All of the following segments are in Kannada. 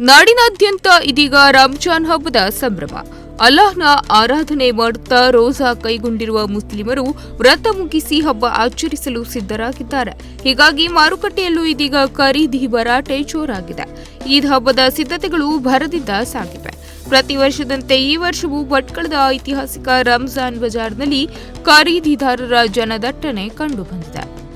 ನಾಡಿನಾದ್ಯಂತ ಇದೀಗ ರಂಜಾನ್ ಹಬ್ಬದ ಸಂಭ್ರಮ. ಅಲ್ಲಾಹ್ನ ಆರಾಧನೆ ಮಾಡುತ್ತಾ ರೋಜಾ ಕೈಗೊಂಡಿರುವ ಮುಸ್ಲಿಮರು ವ್ರತ ಮುಗಿಸಿ ಹಬ್ಬ ಆಚರಿಸಲು ಸಿದ್ಧರಾಗಿದ್ದಾರೆ. ಹೀಗಾಗಿ ಮಾರುಕಟ್ಟೆಯಲ್ಲೂ ಇದೀಗ ಖರೀದಿ ಭರಾಟೆ ಜೋರಾಗಿದೆ. ಈದ್ ಹಬ್ಬದ ಸಿದ್ಧತೆಗಳು ಭರದಿಂದ ಸಾಗಿವೆ. ಪ್ರತಿ ವರ್ಷದಂತೆ ಈ ವರ್ಷವೂ ಭಟ್ಕಳದ ಐತಿಹಾಸಿಕ ರಂಜಾನ್ ಬಜಾರ್ನಲ್ಲಿ ಖರೀದಿದಾರರ ಜನದಟ್ಟಣೆ ಕಂಡುಬಂದಿದೆ.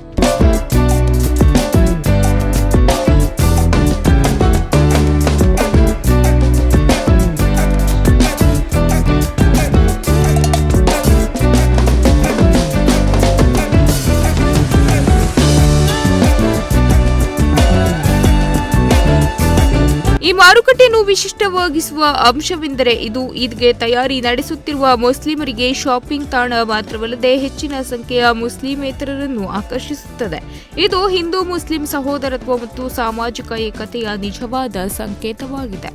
ಈ ಮಾರುಕಟ್ಟೆಯನ್ನು ವಿಶಿಷ್ಟವಾಗಿಸುವ ಅಂಶವೆಂದರೆ ಇದು ಈದ್ಗೆ ತಯಾರಿ ನಡೆಸುತ್ತಿರುವ ಮುಸ್ಲಿಮರಿಗೆ ಶಾಪಿಂಗ್ ತಾಣ ಮಾತ್ರವಲ್ಲದೆ ಹೆಚ್ಚಿನ ಸಂಖ್ಯೆಯ ಮುಸ್ಲಿಮೇತರರನ್ನು ಆಕರ್ಷಿಸುತ್ತದೆ. ಇದು ಹಿಂದೂ ಮುಸ್ಲಿಂ ಸಹೋದರತ್ವ ಮತ್ತು ಸಾಮಾಜಿಕ ಏಕತೆಯ ನಿಜವಾದ ಸಂಕೇತವಾಗಿದೆ.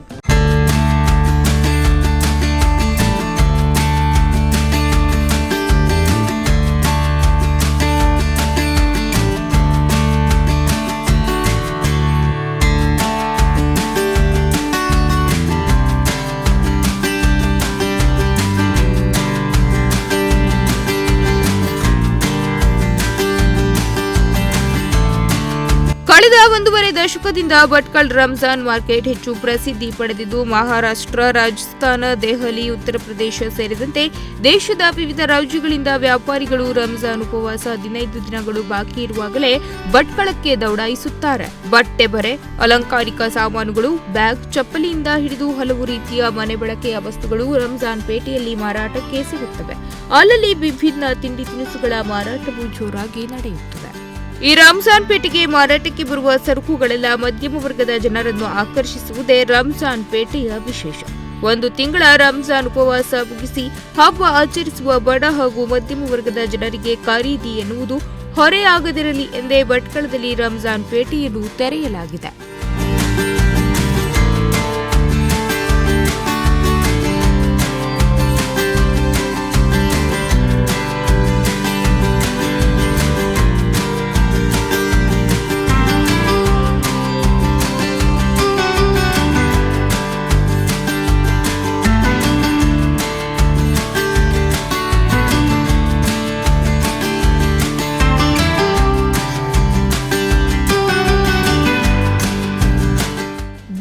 ಕಳೆದ ಒಂದೂವರೆ ದಶಕದಿಂದ ಭಟ್ಕಳ್ ರಂಜಾನ್ ಮಾರ್ಕೆಟ್ ಹೆಚ್ಚು ಪ್ರಸಿದ್ಧಿ ಪಡೆದಿದ್ದು, ಮಹಾರಾಷ್ಟ್ರ, ರಾಜಸ್ಥಾನ, ದೆಹಲಿ, ಉತ್ತರ ಪ್ರದೇಶ ಸೇರಿದಂತೆ ದೇಶದ ವಿವಿಧ ರಾಜ್ಯಗಳಿಂದ ವ್ಯಾಪಾರಿಗಳು ರಂಜಾನ್ ಉಪವಾಸ ಹದಿನೈದು ದಿನಗಳು ಬಾಕಿ ಇರುವಾಗಲೇ ಭಟ್ಕಳಕ್ಕೆ ದೌಡಾಯಿಸುತ್ತಾರೆ. ಬಟ್ಟೆ ಬರೆ, ಅಲಂಕಾರಿಕ ಸಾಮಾನುಗಳು, ಬ್ಯಾಗ್, ಚಪ್ಪಲಿಯಿಂದ ಹಿಡಿದು ಹಲವು ರೀತಿಯ ಮನೆ ಬಳಕೆಯ ವಸ್ತುಗಳು ರಂಜಾನ್ ಪೇಟೆಯಲ್ಲಿ ಮಾರಾಟಕ್ಕೆ ಸಿಗುತ್ತವೆ. ಅಲ್ಲಲ್ಲಿ ವಿಭಿನ್ನ ತಿಂಡಿ ತಿನಿಸುಗಳ ಮಾರಾಟವೂ ಜೋರಾಗಿ ನಡೆಯುತ್ತದೆ. ಈ ರಂಜಾನ್ ಪೇಟೆಗೆ ಮಾರಾಟಕ್ಕೆ ಬರುವ ಸರಕುಗಳೆಲ್ಲ ಮಧ್ಯಮ ವರ್ಗದ ಜನರನ್ನು ಆಕರ್ಷಿಸುವುದೇ ರಂಜಾನ್ ಪೇಟೆಯ ವಿಶೇಷ. ಒಂದು ತಿಂಗಳ ರಂಜಾನ್ ಉಪವಾಸ ಮುಗಿಸಿ, ಹಬ್ಬ ಆಚರಿಸುವ ಬಡ ಹಾಗೂ ಮಧ್ಯಮ ವರ್ಗದ ಜನರಿಗೆ ಖರೀದಿ ಎನ್ನುವುದು ಹೊರೆಯಾಗದಿರಲಿ ಎಂದೇ ಭಟ್ಕಳದಲ್ಲಿ ರಂಜಾನ್ ಪೇಟೆಯನ್ನು ತೆರೆಯಲಾಗಿದೆ.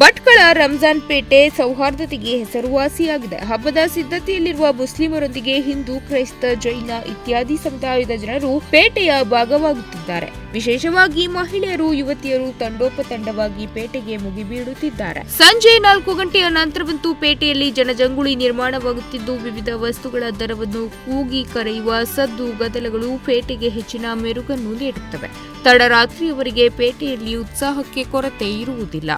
ಭಟ್ಕಳ ರಂಜಾನ್ ಪೇಟೆ ಸೌಹಾರ್ದತೆಗೆ ಹೆಸರುವಾಸಿಯಾಗಿದೆ. ಹಬ್ಬದ ಸಿದ್ಧತೆಯಲ್ಲಿರುವ ಮುಸ್ಲಿಮರೊಂದಿಗೆ ಹಿಂದೂ, ಕ್ರೈಸ್ತ, ಜೈನ ಇತ್ಯಾದಿ ಸಮುದಾಯದ ಜನರು ಪೇಟೆಯ ಭಾಗವಾಗುತ್ತಿದ್ದಾರೆ. ವಿಶೇಷವಾಗಿ ಮಹಿಳೆಯರು, ಯುವತಿಯರು ತಂಡೋಪತಂಡವಾಗಿ ಪೇಟೆಗೆ ಮುಗಿಬೀಡುತ್ತಿದ್ದಾರೆ. ಸಂಜೆ ನಾಲ್ಕು ಗಂಟೆಯ ನಂತರವಂತೂ ಪೇಟೆಯಲ್ಲಿ ಜನಜಂಗುಳಿ ನಿರ್ಮಾಣವಾಗುತ್ತಿದ್ದು, ವಿವಿಧ ವಸ್ತುಗಳ ದರವನ್ನು ಕೂಗಿ ಕರೆಯುವ ಸದ್ದು ಗದಲಗಳು ಪೇಟೆಗೆ ಹೆಚ್ಚಿನ ಮೆರುಗನ್ನು ನೀಡುತ್ತವೆ. ತಡರಾತ್ರಿಯವರೆಗೆ ಪೇಟೆಯಲ್ಲಿ ಉತ್ಸಾಹಕ್ಕೆ ಕೊರತೆ ಇರುವುದಿಲ್ಲ.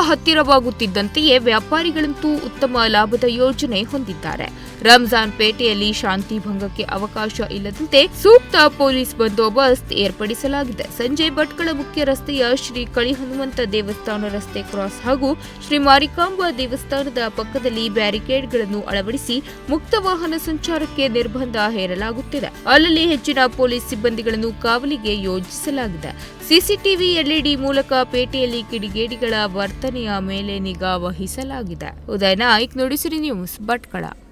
ಹತ್ತಿರವಾಗುತ್ತಿದ್ದಂತೆಯೇ ವ್ಯಾಪಾರಿಗಳಂತೂ ಉತ್ತಮ ಲಾಭದ ಯೋಜನೆ ಹೊಂದಿದ್ದಾರೆ. ರಂಜಾನ್ ಪೇಟೆಯಲ್ಲಿ ಶಾಂತಿ ಭಂಗಕ್ಕೆ ಅವಕಾಶ ಇಲ್ಲದಂತೆ ಸೂಕ್ತ ಪೊಲೀಸ್ ಬಂದೋಬಸ್ತ್ ಏರ್ಪಡಿಸಲಾಗಿದೆ. ಸಂಜೆ ಭಟ್ಕಳ ಮುಖ್ಯ ರಸ್ತೆಯ ಶ್ರೀ ಕಳಿ ಹನುಮಂತ ದೇವಸ್ಥಾನ ರಸ್ತೆ ಕ್ರಾಸ್ ಹಾಗೂ ಶ್ರೀ ಮಾರಿಕಾಂಬಾ ದೇವಸ್ಥಾನದ ಪಕ್ಕದಲ್ಲಿ ಬ್ಯಾರಿಕೇಡ್ಗಳನ್ನು ಅಳವಡಿಸಿ ಮುಕ್ತ ವಾಹನ ಸಂಚಾರಕ್ಕೆ ನಿರ್ಬಂಧ ಹೇರಲಾಗುತ್ತಿದೆ. ಅಲ್ಲಲ್ಲಿ ಹೆಚ್ಚಿನ ಪೊಲೀಸ್ ಸಿಬ್ಬಂದಿಗಳನ್ನು ಕಾವಲಿಗೆ ಯೋಜಿಸಲಾಗಿದೆ. ಸಿಸಿಟಿವಿ ಎಲ್ಇಡಿ ಮೂಲಕ ಪೇಟೆಯಲ್ಲಿ ಕಿಡಿಗೇಡಿಗಳ ವರ್ತನೆಯ ಮೇಲೆ ನಿಗಾ ವಹಿಸಲಾಗಿದೆ. ಉದಯ ನಾಯ್ಕ್, ನುಡಿಸಿರಿ ನ್ಯೂಸ್ ಭಟ್ಕಳ.